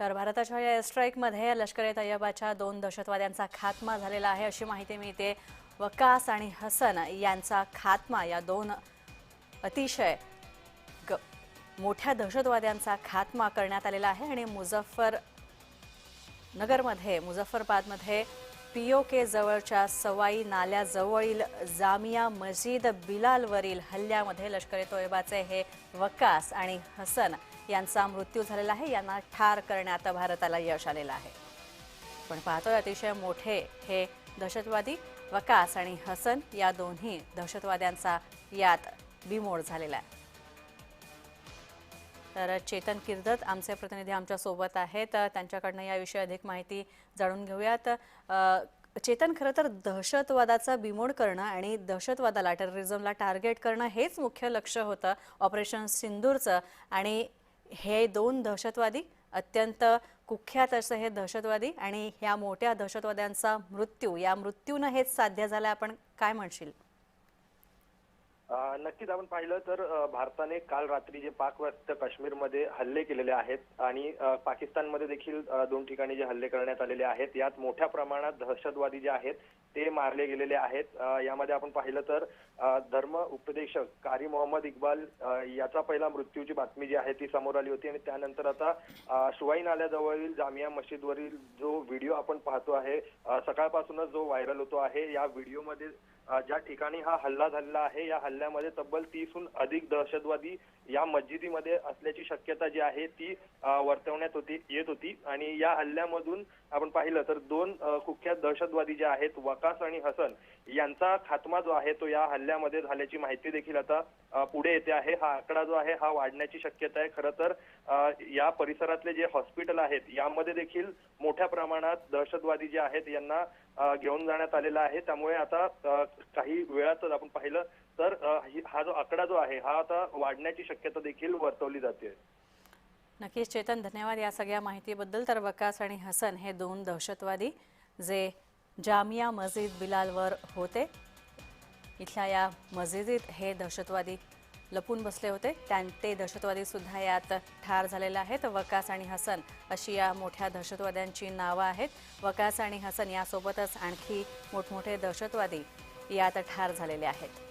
तर भारताच्या या एअरस्ट्राईकमध्ये लष्कर ए तय्यबाच्या दोन दहशतवाद्यांचा खात्मा झालेला आहे अशी माहिती मिळते. वकास आणि हसन यांचा खात्मा या दोन अतिशय ग मोठ्या दहशतवाद्यांचा खात्मा करण्यात आलेला आहे आणि मुझफ्फर नगरमध्ये मुझफ्फरबादमध्ये पीओके जवळच्या सवाई नाल्याजवळील जामिया मस्जिद बिलालवरील हल्ल्यामध्ये लष्कर ए तोयबाचे हे वकास आणि हसन यांचा मृत्यू झालेला आहे. यांना ठार करण्यात भारताला यश आलेलं आहे. पण पाहतोय अतिशय मोठे हे दहशतवादी वकास आणि हसन या दोन्ही दहशतवाद्यांचा यात बिमोड झालेला आहे. तर चेतन किर्दत आमचे प्रतिनिधी आमच्यासोबत आहेत. त्यांच्याकडनं याविषयी अधिक माहिती जाणून घेऊयात. चेतन खरं तर दहशतवादाचा बिमोड करणं आणि दहशतवादाला टेररिझमला टार्गेट करणं हेच मुख्य लक्ष होतं ऑपरेशन सिंदूरचं. आणि हे दोन दहशतवादी अत्यंत कुख्यात असं हे दहशतवादी आणि ह्या मोठ्या दहशतवाद्यांचा मृत्यू या मृत्यूनं हेच साध्य झालं. आपण काय म्हणशील? नक्कीच आपण पाहिलं तर भारताने काल रात्री जे पाकव्याप्त काश्मीरमध्ये हल्ले केलेले आहेत आणि पाकिस्तानमध्ये देखील दोन ठिकाणी जे हल्ले करण्यात आलेले आहेत यात मोठ्या प्रमाणात दहशतवादी जे आहेत ते मारले गेलेले आहेत. यामध्ये आपण पाहिलं तर धर्म उपदेशक कारी मोहम्मद इक्बाल याचा पहिला मृत्यूची बातमी जी आहे ती समोर आली होती आणि त्यानंतर आता अ, शुवाई नाल्याजवळील जामिया मशीदवरील जो व्हिडिओ आपण पाहतो आहे सकाळपासूनच जो व्हायरल होतो आहे या व्हिडिओमध्ये ज्या ठिकाणी हा हल्ला झालेला आहे या हल्ल्यामध्ये तब्बल तीसहून अधिक दहशतवादी या मस्जिदीमध्ये असल्याची शक्यता जी आहे ती वर्तवण्यात होती येत होती. आणि या हल्ल्यामधून आपण पाहिलं तर दोन कुख्यात दहशतवादी जे आहेत वकास आणि हसन यांचा खात्मा जो आहे तो या हल्ल्यामध्ये झाल्याची माहिती देखील आता पुढे येते आहे. हा आकडा जो आहे हा वाढण्याची शक्यता आहे. खरं तर या परिसरातले जे हॉस्पिटल आहेत यामध्ये देखील मोठ्या प्रमाणात दहशतवादी जे आहेत यांना घेऊन जाण्यात आलेला आहे. त्यामुळे आता काही वेळातच आपण पाहिलं तर हा जो आकडा जो आहे हा आता वाढण्याची शक्यता देखील वर्तवली जाते. नक्कीच चेतन धन्यवाद या सगळ्या माहितीबद्दल. तर वकास आणि हसन हे दोन दहशतवादी जे जामिया मस्जिद बिलालवर होते इथल्या या मस्जिदीत हे दहशतवादी लपून बसले होते. त्यां ते दहशतवादी सुद्धा यात ठार झालेले आहेत. वकास आणि हसन अशी या मोठ्या दहशतवाद्यांची नावं आहेत. वकास आणि हसन यासोबतच आणखी मोठमोठे दहशतवादी यात ठार झालेले आहेत.